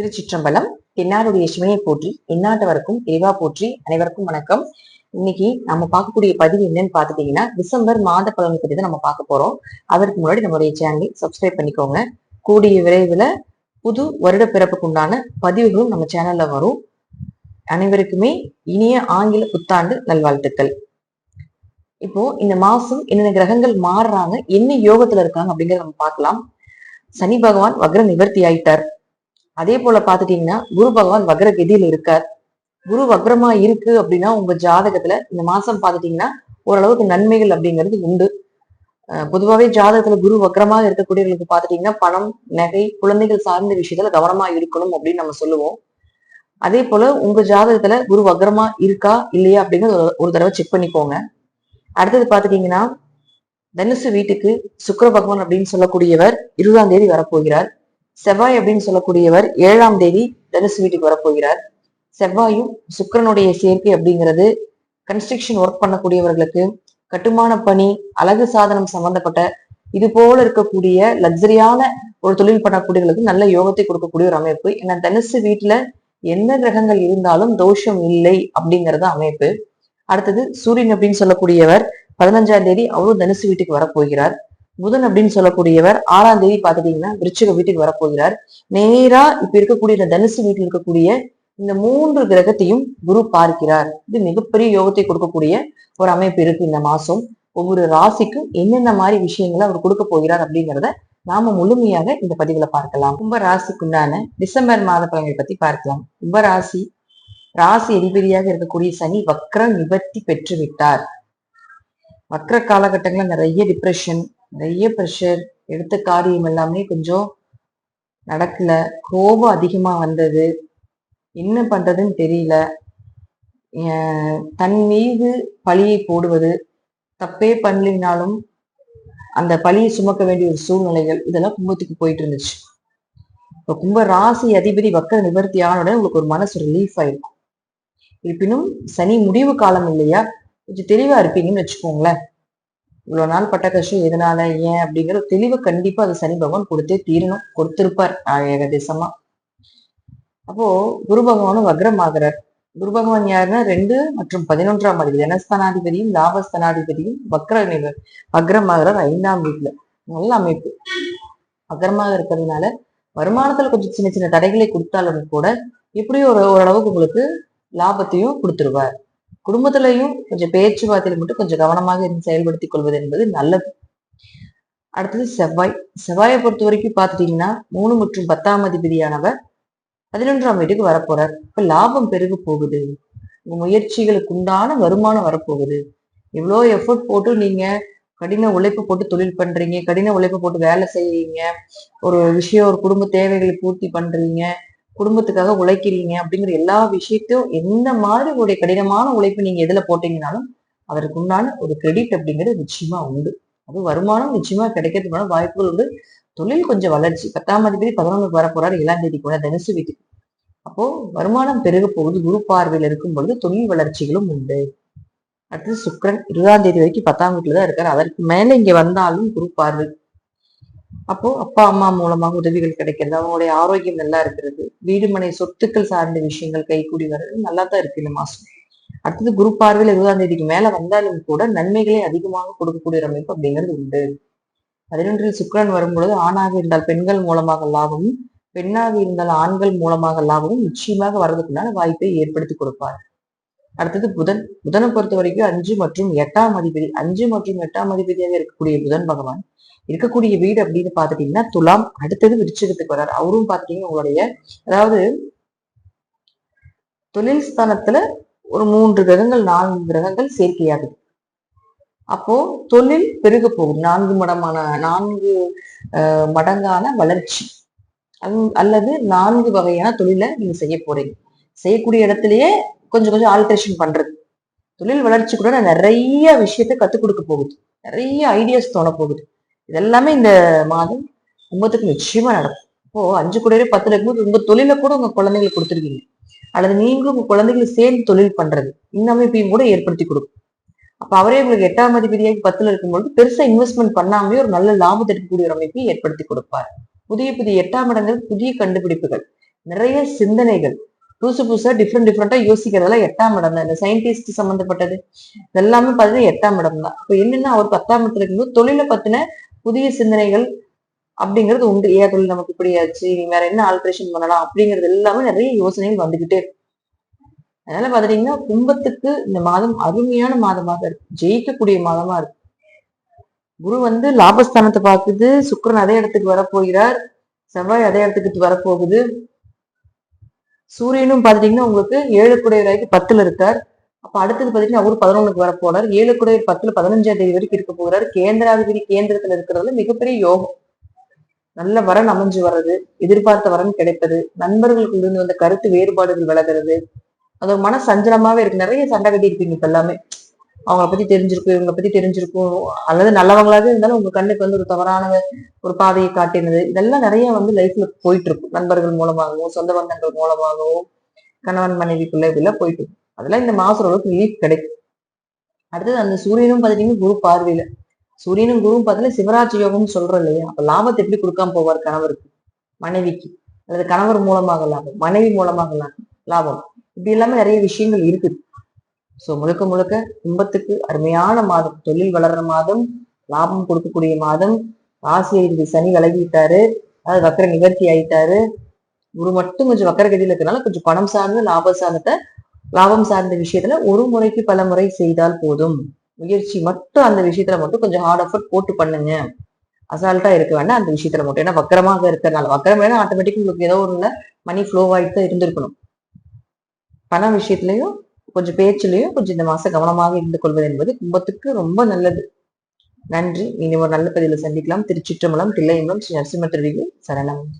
திருச்சிற்றம்பலம் தென்னாருடைய சிவனை போற்றி எந்நாட்டவருக்கும் இறைவா போற்றி அனைவருக்கும் வணக்கம். இன்னைக்கு நம்ம பார்க்கக்கூடிய பதிவு என்னன்னு பாத்துட்டீங்கன்னா டிசம்பர் மாத பலனை பத்தி தான் நம்ம பார்க்க போறோம். அதற்கு முன்னாடி நம்மளுடைய சேனலை சப்ஸ்கிரைப் பண்ணிக்கோங்க. கூடிய விரைவில் புது வருட பிறப்புக்கு உண்டான பதிவுகளும் நம்ம சேனல்ல வரும். அனைவருக்குமே இனிய ஆங்கில புத்தாண்டு நல்வாழ்த்துக்கள். இப்போ இந்த மாசம் என்னென்ன கிரகங்கள் மாறுறாங்க என்ன யோகத்துல இருக்காங்க அப்படிங்கறத நம்ம பார்க்கலாம். சனி பகவான் வக்ர நிவர்த்தி ஆயிட்டார். அதே போல பாத்துட்டீங்கன்னா குரு பகவான் வக்ர கதியில இருக்கார். குரு வக்ரமா இருக்கு அப்படின்னா உங்க ஜாதகத்துல இந்த மாசம் பாத்துட்டீங்கன்னா ஓரளவுக்கு நன்மைகள் அப்படிங்கிறது உண்டு. பொதுவாகவே ஜாதகத்துல குரு வக்ரமாக இருக்கக்கூடியவர்களுக்கு பாத்துட்டீங்கன்னா பணம் நகை குழந்தைகள் சார்ந்த விஷயத்துல கவனமா இருக்கணும் அப்படின்னு நம்ம சொல்லுவோம். அதே போல உங்க ஜாதகத்துல குரு வக்ரமா இருக்கா இல்லையா அப்படிங்கிறது ஒரு- தடவை செக் பண்ணிக்கோங்க. அடுத்தது பாத்துட்டீங்கன்னா தனுசு வீட்டுக்கு சுக்கர பகவான் அப்படின்னு சொல்லக்கூடியவர் இருபதாம் தேதி வரப்போகிறார். செவ்வாய் அப்படின்னு சொல்லக்கூடியவர் ஏழாம் தேதி தனுசு வீட்டுக்கு வரப்போகிறார். செவ்வாயும் சுக்கிரனுடைய சேர்க்கை அப்படிங்கிறது கன்ஸ்ட்ரக்ஷன் ஒர்க் பண்ணக்கூடியவர்களுக்கு கட்டுமான பணி அழகு சாதனம் சம்பந்தப்பட்ட இது போல இருக்கக்கூடிய லக்ஸரியான ஒரு தொழில் பண்ணக்கூடியவர்களுக்கு நல்ல யோகத்தை கொடுக்கக்கூடிய ஒரு அமைப்பு. ஏன்னா தனுசு வீட்டுல எந்த கிரகங்கள் இருந்தாலும் தோஷம் இல்லை அப்படிங்கறது அமைப்பு. அடுத்தது சூரியன் அப்படின்னு சொல்லக்கூடியவர் பதினஞ்சாம் தேதி அவரும் தனுசு வீட்டுக்கு வரப்போகிறார். புதன் அப்படின்னு சொல்லக்கூடியவர் ஆறாம் தேதி பாத்துட்டீங்கன்னா விருச்சிக வீட்டுக்கு வரப்போகிறார். நேரா இப்ப இருக்கக்கூடிய இந்த தனுசு வீட்டில் இருக்கக்கூடிய இந்த மூன்று கிரகத்தையும் குரு பார்க்கிறார். இது மிகப்பெரிய யோகத்தை கொடுக்கக்கூடிய ஒரு அமைப்பு இருக்கு இந்த மாசம். ஒவ்வொரு ராசிக்கும் என்னென்ன மாதிரி விஷயங்களை அவர் கொடுக்க போகிறார் அப்படிங்கிறத நாம முழுமையாக இந்த பதிவுல பார்க்கலாம். கும்ப ராசிக்குண்டான டிசம்பர் மாத பலன்களை பத்தி பார்க்கலாம். கும்ப ராசி ராசி அதிபதியாக இருக்கக்கூடிய சனி வக்ரம் நிவர்த்தி பெற்று விட்டார் வக்ர காலகட்டங்கள்ல நிறைய டிப்ரெஷன் நிறைய ப்ரெஷர் எடுத்த காரியம் எல்லாமே கொஞ்சம் நடக்கல. கோபம் அதிகமா வந்தது. என்ன பண்றதுன்னு தெரியல. தன் மீது பழியை போடுவது தப்பே பண்ணலினாலும் அந்த பழியை சுமக்க வேண்டிய ஒரு சூழ்நிலைகள் இதெல்லாம் கும்பத்துக்கு போயிட்டு இருந்துச்சு. இப்போ கும்ப ராசி அதிபதி வக்கர நிவர்த்தி ஆனவுடனே உங்களுக்கு ஒரு மனசு ரிலீஃப் ஆயிருக்கும் இருப்பினும் சனி முடிவு காலம் இல்லையா? கொஞ்சம் தெளிவா இருப்பீங்கன்னு வச்சுக்கோங்களேன். இவ்வளவு நாள் பட்ட கஷ்டம் எதனால ஏன் அப்படிங்கிற தெளிவு தெளிவை கண்டிப்பா அது சனி பகவான் கொடுத்தே தீரணும் கொடுத்திருப்பார் ஏகதேசமா. அப்போ குரு பகவானும் வக்ரமாகிறார். குரு பகவான் யாருன்னா ரெண்டு மற்றும் பதினொன்றாம் அதிபதி தனஸ்தானாதிபதியும் லாபஸ்தானாதிபதியும் வக்ர நிவர் வக்ரமாகிறார் ஐந்தாம் வீட்டுல நல்ல அமைப்பு. வக்ரமாக இருக்கிறதுனால வருமானத்துல கொஞ்சம் சின்ன சின்ன தடைகளை கொடுத்தாலும் கூட இப்படியும் ஒரு ஓரளவுக்கு உங்களுக்கு லாபத்தையும் கொடுத்துருவார். குடும்பத்திலையும் கொஞ்சம் பேச்சுவார்த்தையில மட்டும் கொஞ்சம் கவனமாக இருந்து செயல்படுத்திக் கொள்வது என்பது நல்லது. அடுத்தது செவ்வாய். செவ்வாயை பொறுத்த வரைக்கும் பார்த்துட்டீங்கன்னா மூணு மற்றும் பத்தாம் அதிபதியானவர் பதினொன்றாம் வீட்டுக்கு வரப்போறார். இப்ப லாபம் பெருக போகுது. உங்க முயற்சிகளுக்கு உண்டான வருமானம் வரப்போகுது. எவ்வளோ எஃபோர்ட் போட்டு நீங்க கடின உழைப்பு போட்டு தொழில் பண்றீங்க கடின உழைப்பு போட்டு வேலை செய்யறீங்க ஒரு விஷயம் ஒரு குடும்ப தேவைகளை பூர்த்தி பண்றீங்க குடும்பத்துக்காக உழைக்கிறீங்க அப்படிங்கிற எல்லா விஷயத்தையும் எந்த மாதிரி உங்களுடைய கடினமான உழைப்பு நீங்க எதுல போட்டீங்கனாலும் அதற்கு உண்டான ஒரு கிரெடிட் அப்படிங்கிறது நிச்சயமா உண்டு. அது வருமானம் நிச்சயமா கிடைக்கிறதுக்கான வாய்ப்புகள் உண்டு. தொழில் கொஞ்சம் வளர்ச்சி. பத்தாம் தேதி பதினொன்று வர போறாரு. ஏழாம் தேதி கூட தனுசு வீட்டுக்கு. அப்போ வருமானம் பெருக போகுது. குரு பார்வையில் இருக்கும் பொழுது தொழில் வளர்ச்சிகளும் உண்டு. அடுத்தது சுக்கரன் இருபதாம் தேதி வரைக்கும் பத்தாம் வீட்டுல தான் இருக்காரு. அதற்கு மேல இங்க வந்தாலும் குரு பார்வை அப்போ அப்பா அம்மா மூலமாக உதவிகள் கிடைக்கிறது. அவங்களுடைய ஆரோக்கியம் நல்லா இருக்கிறது. வீடு மனை சொத்துக்கள் சார்ந்த விஷயங்கள் கைகூடி வர்றது நல்லா தான் இருக்கு இந்த மாசம். அடுத்தது குரு பார்வையில் இருபதாம் தேதிக்கு மேல வந்தாலும் கூட நன்மைகளை அதிகமாக கொடுக்கக்கூடிய அமைப்பு அப்படிங்கிறது உண்டு. பதினொன்றில் சுக்கிரன் வரும்பொழுது ஆணாக இருந்தால் பெண்கள் மூலமாக லாபமும் பெண்ணாக இருந்தால் ஆண்கள் மூலமாக லாபமும் நிச்சயமாக வர்றதுக்குண்டான வாய்ப்பை ஏற்படுத்தி கொடுப்பார். அடுத்தது புதன். புதனை பொறுத்த வரைக்கும் அஞ்சு மற்றும் எட்டாம் அதிபதி அஞ்சு மற்றும் எட்டாம் அதிபதியாக இருக்கக்கூடிய புதன் பகவான் இருக்கக்கூடிய வீடு அப்படின்னு பாத்துட்டீங்கன்னா துலாம் அடுத்தது விருச்சிகத்துக்கு வர்றார். அவரும் பாத்தீங்கன்னா உங்களுடைய அதாவது தொழில் ஸ்தானத்துல ஒரு மூன்று கிரகங்கள் நான்கு கிரகங்கள் சேர்க்கையாகுது. அப்போ தொழில் பெருக போகும் நான்கு மடமான நான்கு மடங்கான வளர்ச்சி. அல்லது நான்கு வகையான தொழிலை நீங்க செய்ய போறீங்க. செய்யக்கூடிய இடத்துலயே கொஞ்சம் கொஞ்சம் ஆல்ட்ரேஷன் பண்றது. தொழில் வளர்ச்சி கூட நிறைய விஷயத்த கத்துக் கொடுக்க போகுது. நிறைய ஐடியாஸ் தோண போகுது. இதெல்லாமே இந்த மாதம் கும்பத்துக்கு நிச்சயமா நடக்கும். இப்போ அஞ்சு கூடவே பத்துல இருக்கும்போது உங்க தொழில கூட உங்க குழந்தைங்களுக்கு கொடுத்துருக்கீங்க. அல்லது நீங்களும் உங்க குழந்தைகளுக்கு சேர்ந்து தொழில் பண்றது இந்த அமைப்பையும் கூட ஏற்படுத்தி கொடுக்கும். அப்ப அவரே உங்களுக்கு எட்டாம் அதிபதியாக பத்துல இருக்கும்போது பெருசா இன்வெஸ்ட்மெண்ட் பண்ணாமே ஒரு நல்ல லாபத்தை எடுக்கக்கூடிய ஒரு அமைப்பை ஏற்படுத்தி கொடுப்பார். புதிய புதிய எட்டாம் இடங்கள் புதிய கண்டுபிடிப்புகள் நிறைய சிந்தனைகள் புதுசு புதுசா டிஃப்ரெண்ட் டிஃப்ரெண்டா யோசிக்கிறதெல்லாம் எட்டாம் இடம் தான். இந்த சயின்டிஸ்ட் சம்பந்தப்பட்டது இதெல்லாமே பார்த்தீங்கன்னா எட்டாம் இடம் தான். அப்ப என்னன்னா அவர் பத்தாம் இடத்துல இருக்கும்போது தொழில பத்தின புதிய சிந்தனைகள் அப்படிங்கிறது உண்டு. ஏற்றல் நமக்கு இப்படி ஆச்சு நீ வேற என்ன ஆல்ட்ரேஷன் பண்ணலாம் அப்படிங்கிறது எல்லாமே நிறைய யோசனைகள் வந்துகிட்டே இருக்கு. அதனால பாத்துட்டீங்கன்னா கும்பத்துக்கு இந்த மாதம் அருமையான மாதமாக இருக்கு. ஜெயிக்கக்கூடிய மாதமா இருக்கு. குரு வந்து லாபஸ்தானத்தை பார்க்குது. சுக்கரன் அதே இடத்துக்கு வரப்போகிறார். செவ்வாய் அதே இடத்துக்கு வரப்போகுது. சூரியனும் பாத்துட்டீங்கன்னா உங்களுக்கு ஏழு குடையர் வரைக்கும் பத்துல இருக்கார். அப்ப அடுத்தது பாத்தீங்கன்னா அவரு பதினொன்னுக்கு வர போறார். ஏழு குடையர் பத்துல பதினஞ்சாம் தேதி வரைக்கும் இருக்க போகிறார் கேந்திராதிபதி கேந்திரத்துல இருக்கிறதுல மிகப்பெரிய யோகம். நல்ல வரன் அமைஞ்சு வர்றது எதிர்பார்த்த வரன் கிடைப்பது நண்பர்களுக்குள்ள இருந்து வந்த கருத்து வேறுபாடுகள் விலகிறது. அது ஒரு மன சஞ்சலமாவே இருக்கு. நிறைய சண்டை கட்டி இருப்பீங்க இப்ப எல்லாமே. அவங்கள பத்தி தெரிஞ்சிருக்கும் இவங்க பத்தி தெரிஞ்சிருக்கும். அல்லது நல்லவங்களாவே இருந்தாலும் உங்க கண்ணுக்கு வந்து ஒரு தவறான ஒரு பாதையை காட்டினது. இதெல்லாம் நிறைய வந்து லைஃப்ல போயிட்டு இருக்கும். நண்பர்கள் மூலமாகவும் சொந்த பந்தங்கள் மூலமாகவும் கணவன் மனைவிக்குள்ள இதெல்லாம் போயிட்டு இருக்கும். அதெல்லாம் இந்த மாசம் அளவுக்கு ரிலீஃப் கிடைக்கும். அடுத்தது அந்த சூரியனும் பார்த்தீங்கன்னா குரு பார்வையில. சூரியனும் குருவும் பார்த்தீங்கன்னா சிவராஜ் யோகம்னு சொல்றோம் இல்லையா? அப்ப லாபத்தை எப்படி கொடுக்காம போவார் கணவருக்கு? மனைவிக்கு. அல்லது கணவர் மூலமாக லாபம் மனைவி மூலமாக லாபம் லாபம். இப்படி எல்லாமே நிறைய விஷயங்கள் இருக்குது. சோ முழுக்க முழுக்க கும்பத்துக்கு அருமையான மாதம். தொழில் வளர்ற மாதம் லாபம் கொடுக்கக்கூடிய மாதம். ராசியை ஐந்து சனி விலகிட்டாரு. அதாவது வக்கர நிவர்த்தி ஆயிட்டாரு. குரு மட்டும் கொஞ்சம் வக்கரகதியில இருக்கிறதுனால கொஞ்சம் பணம் சார்ந்து லாப சார்ந்தத்தை லாபம் சார்ந்த விஷயத்துல ஒரு முறைக்கு பல முறை செய்தால் போதும். முயற்சி மட்டும் அந்த விஷயத்துல மட்டும் கொஞ்சம் ஹார்ட் எஃபர்ட் போட்டு பண்ணுங்க. அசால்ட்டா இருக்க வேண்டாம். அந்த விஷயத்துல மட்டும். ஏன்னா வக்கரமாக இருக்கிறனால வக்கரம் வேணா ஆட்டோமேட்டிக் உங்களுக்கு ஏதோ ஒண்ணுல மணி ஃப்ளோ ஆகிட்டு தான் இருந்திருக்கணும். பண விஷயத்திலையும் கொஞ்சம் பேச்சுலையும் கொஞ்சம் இந்த மாசம் கவனமாக இருந்து கொள்வது என்பது கும்பத்துக்கு ரொம்ப நல்லது. நன்றி. இனி ஒரு நல்ல பதிவில் சந்திக்கலாம். திருச்சிற்றம்பலம் தில்லையம்பலம் ஸ்ரீ நரசிம்ம திருவிகள் சரணம்.